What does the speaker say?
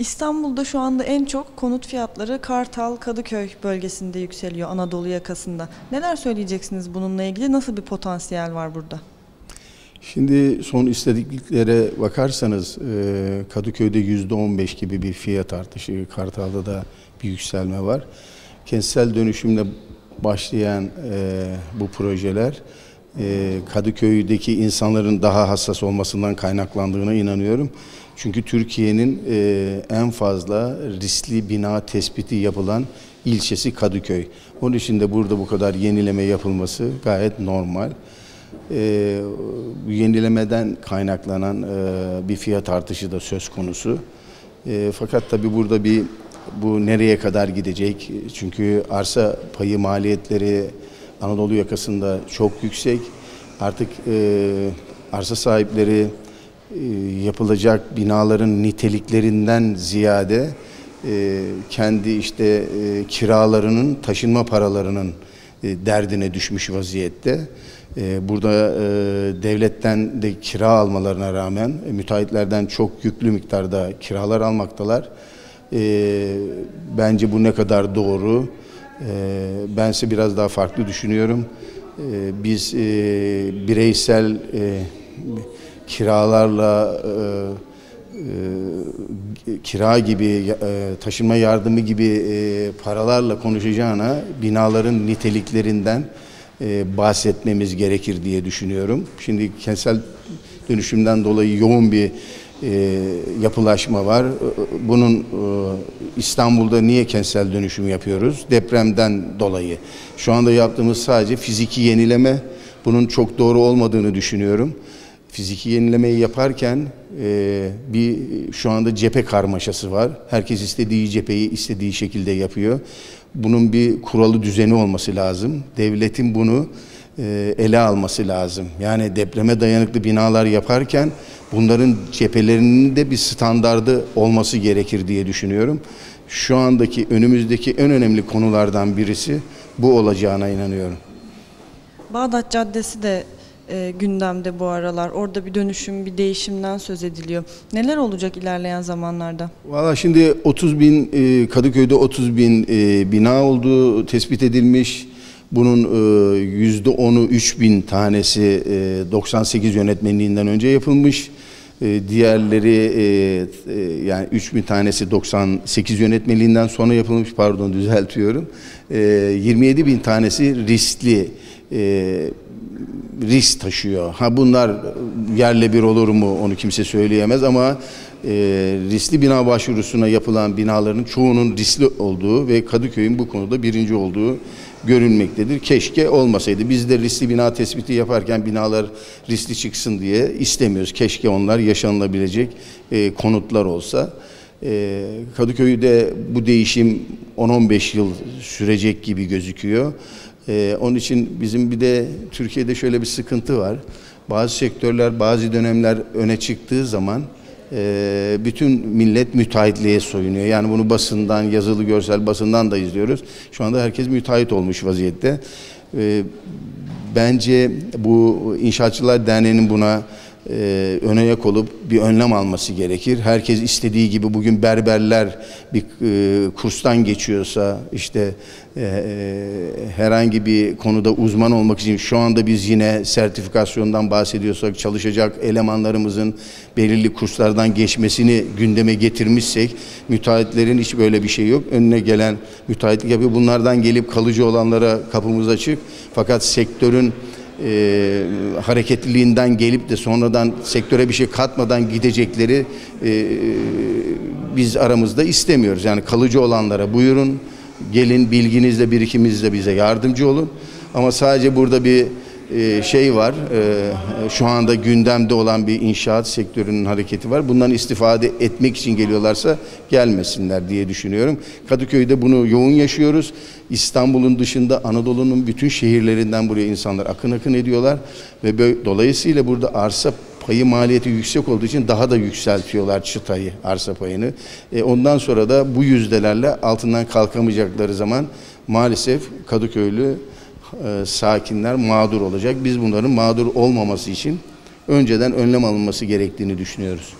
İstanbul'da şu anda en çok konut fiyatları Kartal, Kadıköy bölgesinde yükseliyor Anadolu yakasında. Neler söyleyeceksiniz bununla ilgili? Nasıl bir potansiyel var burada? Şimdi son istatistiklere bakarsanız e, Kadıköy'de yüzde 15 gibi bir fiyat artışı, Kartal'da da bir yükselme var. Kentsel dönüşümle başlayan e, bu projeler e, Kadıköy'deki insanların daha hassas olmasından kaynaklandığına inanıyorum. Çünkü Türkiye'nin en fazla riskli bina tespiti yapılan ilçesi Kadıköy. Onun için de burada bu kadar yenileme yapılması gayet normal e, yenilemeden kaynaklanan e, bir fiyat artışı da söz konusu. E, fakat tabi burada bir bu nereye kadar gidecek? Çünkü arsa payı maliyetleri Anadolu yakasında çok yüksek. Artık e, arsa sahipleri e, yapılacak binaların niteliklerinden ziyade e, kendi işte e, kiralarının taşınma paralarının e, derdine düşmüş vaziyette. Burada devletten de kira almalarına rağmen müteahhitlerden çok yüklü miktarda kiralar almaktalar. Bence bu ne kadar doğru? Bense biraz daha farklı düşünüyorum. Biz bireysel kiralarla kira gibi, taşınma yardımı gibi paralarla konuşacağına binaların niteliklerinden bahsetmemiz gerekir diye düşünüyorum. Şimdi kentsel dönüşümden dolayı yoğun bir yapılaşma var. Bunun İstanbul'da niye kentsel dönüşüm yapıyoruz? Depremden dolayı. Şu anda yaptığımız sadece fiziki yenileme. Bunun çok doğru olmadığını düşünüyorum fiziki yenilemeyi yaparken e, bir şu anda cephe karmaşası var. Herkes istediği cepheyi istediği şekilde yapıyor. Bunun bir kuralı düzeni olması lazım. Devletin bunu e, ele alması lazım. Yani depreme dayanıklı binalar yaparken bunların cephelerinin de bir standardı olması gerekir diye düşünüyorum. Şu andaki önümüzdeki en önemli konulardan birisi bu olacağına inanıyorum. Bağdat Caddesi de e, gündemde bu aralar. Orada bir dönüşüm, bir değişimden söz ediliyor. Neler olacak ilerleyen zamanlarda? Valla şimdi 30 bin, e, Kadıköy'de 30 bin e, bina olduğu tespit edilmiş. Bunun yüzde 10'u 3 bin tanesi e, 98 yönetmenliğinden önce yapılmış. Diğerleri e, e, yani 3 bin tanesi 98 yönetmeliğinden sonra yapılmış pardon düzeltiyorum. E, 27 bin tanesi riskli risk taşıyor. Ha bunlar yerle bir olur mu onu kimse söyleyemez ama e, riskli bina başvurusuna yapılan binaların çoğunun riskli olduğu ve Kadıköy'ün bu konuda birinci olduğu görünmektedir. Keşke olmasaydı. Biz de riskli bina tespiti yaparken binalar riskli çıksın diye istemiyoruz. Keşke onlar yaşanılabilecek e, konutlar olsa. E, Kadıköy'de bu değişim 10-15 yıl sürecek gibi gözüküyor. Ee, onun için bizim bir de Türkiye'de şöyle bir sıkıntı var. Bazı sektörler bazı dönemler öne çıktığı zaman e, bütün millet müteahhitliğe soyunuyor. Yani bunu basından, yazılı görsel basından da izliyoruz. Şu anda herkes müteahhit olmuş vaziyette. E, bence bu İnşaatçılar Derneği'nin buna e, öne yak olup bir önlem alması gerekir. Herkes istediği gibi bugün berberler bir e, kurstan geçiyorsa işte e, e, herhangi bir konuda uzman olmak için şu anda biz yine sertifikasyondan bahsediyorsak çalışacak elemanlarımızın belirli kurslardan geçmesini gündeme getirmişsek müteahhitlerin hiç böyle bir şey yok. Önüne gelen müteahhitlik yapıyor. Bunlardan gelip kalıcı olanlara kapımız açık. Fakat sektörün e, hareketliliğinden gelip de sonradan sektöre bir şey katmadan gidecekleri e, biz aramızda istemiyoruz. Yani kalıcı olanlara buyurun, gelin bilginizle, birikiminizle bize yardımcı olun. Ama sadece burada bir e, şey var. E, şu anda gündemde olan bir inşaat sektörünün hareketi var. Bundan istifade etmek için geliyorlarsa gelmesinler diye düşünüyorum. Kadıköy'de bunu yoğun yaşıyoruz. İstanbul'un dışında Anadolu'nun bütün şehirlerinden buraya insanlar akın akın ediyorlar ve dolayısıyla burada arsa payı maliyeti yüksek olduğu için daha da yükseltiyorlar çıtayı, arsa payını. E, ondan sonra da bu yüzdelerle altından kalkamayacakları zaman maalesef Kadıköylü e, sakinler mağdur olacak. Biz bunların mağdur olmaması için önceden önlem alınması gerektiğini düşünüyoruz.